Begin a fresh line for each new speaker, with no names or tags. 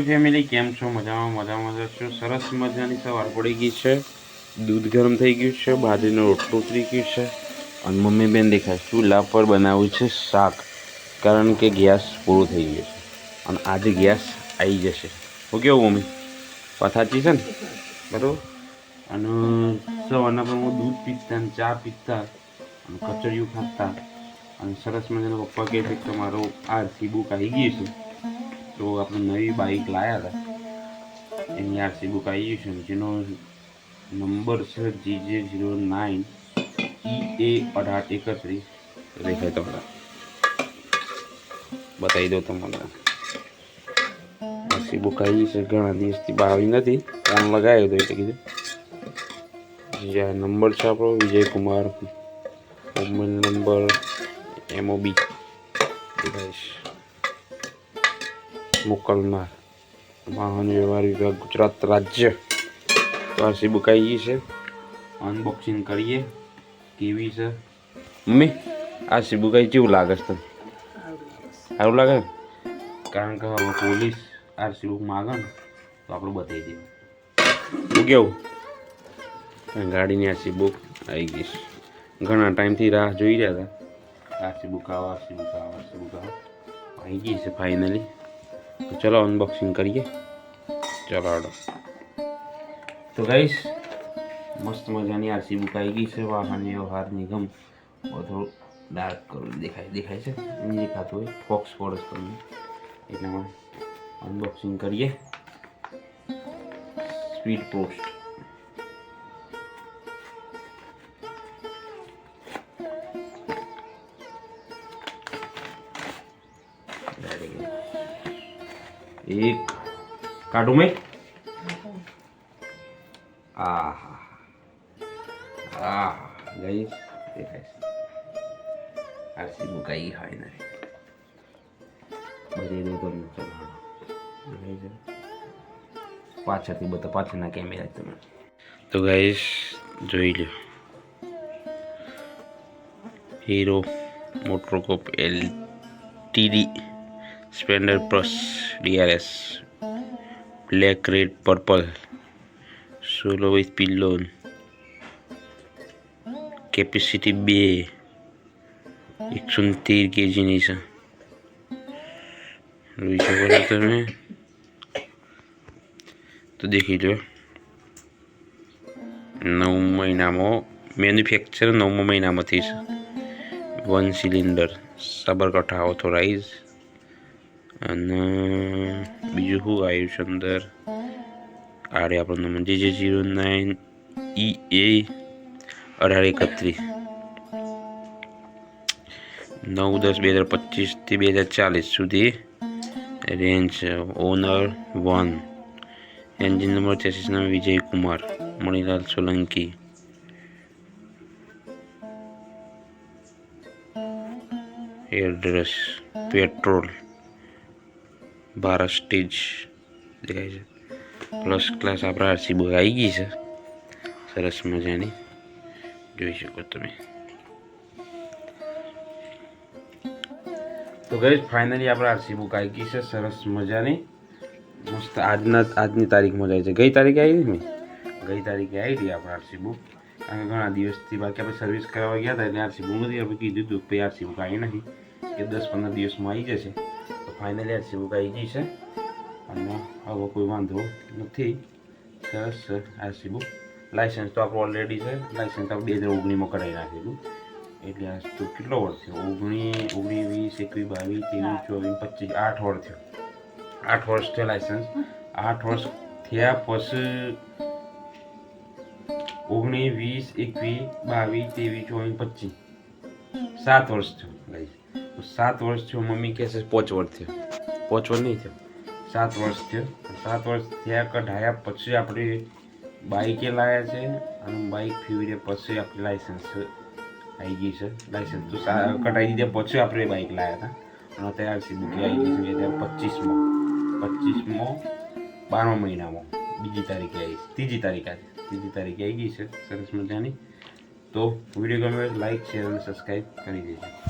Family કેમ છો? મજામાં મજામાં છો. સરસ મજાની સવાર પડી ગઈ છે. દૂધ ગરમ થઈ ગયું છે, બાજરીનો રોટલો ઉતરી ગયું છે. અને મમ્મી બેન દેખાય, ચૂલા પર બનાવ્યું છે શાક. કારણ કે ગેસ પૂરો થઈ ગયો છે. અને આજે ગેસ આવી જશે. હું કેવું મમ્મી? પથાચી છે ને? બરાબર? અને સવારના પણ હું દૂધ પીતા અને ચા પીતા અને કચડિયું ખાતા. અને સરસ મજાના પપ્પા કહે છે કે તમારો આરસી બુક આવી ગઈ છે. તો આપણે નવી બાઇક લાવ્યા હતા. એની આરસી બુક આવી છે જેનો નંબર છે જી જે ઝીરો નાઇન ઈ એ અઢાર એકત્રીસ. દેખાય તમને બતાવી દો તમને. આરસી બુક આવી છે, ઘણા દિવસથી આવી નથી. ફોન લગાવ્યો હતો એટલે કીધું. જે નંબર છે આપણો, Vijaykumar. Mobile number MOB device મોકલનાર. વાહન વ્યવહાર વિભાગ, ગુજરાત રાજ્ય. તો બુક આવી ગઈ છે. અનબોક્સિંગ કરીએ. કેવી છે? મમ્મી આરસી બુક આવી કેવું લાગે છે તને? સારું લાગે કારણ કે હવે પોલીસ આરસી બુક માગે ને, તો આપણે બતાવી દઈએ શું કેવું? ગાડીની આરસી બુક આવી ગઈ છે. ઘણા ટાઈમથી રાહ જોઈ રહ્યા હતા. આરસી બુક આવો આરસી બુક આવો આરસી બુક આવો આવી ગઈ છે ફાઇનલી તો ચલો અનબોક્સિંગ કરીએ. ચલો હાલો તો ગાઈસ મસ્ત મજાની આરસી બુક આવી ગઈ છે, વાહન વ્યવહાર નિગમ થોડું ડાર્ક કલર દેખાય દેખાય છે. નહીં દેખાતું હોય ફોક્સ ફોરસ તમને. એટલામાં અનબોક્સિંગ કરીએ. સ્પીડ પોસ્ટ એક કાઢું મેં આહા આહા ગઈ દેખાય છે આરસી મુકાઈ હોય ને બધી દો તમને ચલાવો દેખાય છે પાછળથી બધા પાછળના કેમેરા તમે તો ગાઈસ જોઈ લો Hero MotoCorp L TD Splendor plus DRS black red purple solo with pillion capacity બે એકસો ને તેર કેજીની છે જોઈ શકો છો તમે તો દેખી લો નવ મહિનામાં મેન્યુફેક્ચર નવમા મહિનામાંથી છે વન સિલિન્ડર સાબરકાંઠા ઓથોરાઇઝ અને બીજું શું? આવ્યું છે અંદર. આડે આપણો નંબર જે જે જીરો નાઇન ઈ એ અઢાર એકત્રીસ. નવ દસ બે હજાર પચીસથી બે હજાર ચાલીસ સુધી range owner one engine number chassis નામ Vijay Kumar, Manilal Solanki. Address petrol Bharat stage દેખાય છે. પ્લસ ક્લાસ આપણા આરસી બુક આવી ગઈ છે. સરસ મજાની. જોઈ શકો તમે. તો ગઈ ફાઇનલી આપણે આરસી બુક આવી ગઈ છે. સરસ મજાની. મસ્ત આજના, આજની તારીખમાં જાય છે. ગઈ તારીખે આવી હતી ગઈ તારીખે આવી હતી આપણે આરસી બુક કારણ કે ઘણા દિવસથી બાકી આપણે સર્વિસ કરાવવા ગયા હતા એટલે આરસી બુક નથી. આપણે કીધું હતું કે આરસી બુક આવી નથી. કે દસ પંદર દિવસમાં આવી જશે. તો ફાઇનલી આરસી બુક આવી છે અને આવો કોઈ વાંધો નથી. સરસ સર આરસી બુક લાઇસન્સ તો આપણું ઓલરેડી છે. લાઇસન્સ આપણે બે હજાર ઓગણીસમાં કરાવી નાખેલું. એટલે આ તો કેટલો વર્ષ થયો? ઓગણીસ ઓગણીસ, વીસ, એકવીસ, બાવીસ, ત્રેવીસ, ચોવીસ, પચીસ, આઠ વર્ષ થયો. આઠ વર્ષ થયો લાઇસન્સ આઠ વર્ષ થયા પછી ઓગણીસ, વીસ, એકવીસ, બાવીસ, ત્રેવીસ, ચોવીસ, પચીસ. સાત વર્ષ થયો તો સાત વર્ષ થયો મમ્મી કહે છે પાંચ વર્ષ થયો. પાંચ વર્ષ નહીં થયો. સાત વર્ષ થયો. સાત વર્ષ થયા કઢાયા, પછી આપણે બાઇકે લાવ્યા છે અને બાઇક ફેરવીને પછી આપણે લાઇસન્સ આવી ગઈ છે. લાઇસન્સ તો કઢાવી દીધા પછી આપણે બાઇક લાવ્યા હતા. અને અત્યારે આરસી બુકી આવી ગઈ છે હજાર પચીસમાં. પચીસમાં બારમા મહિનામાં. બીજી તારીખે આવી ત્રીજી તારીખ આજે. ત્રીજી તારીખે આવી ગઈ છે. સરસ મજાની. તો વીડિયો ગમે લાઈક શેર અને સબસ્ક્રાઈબ કરી દેજો.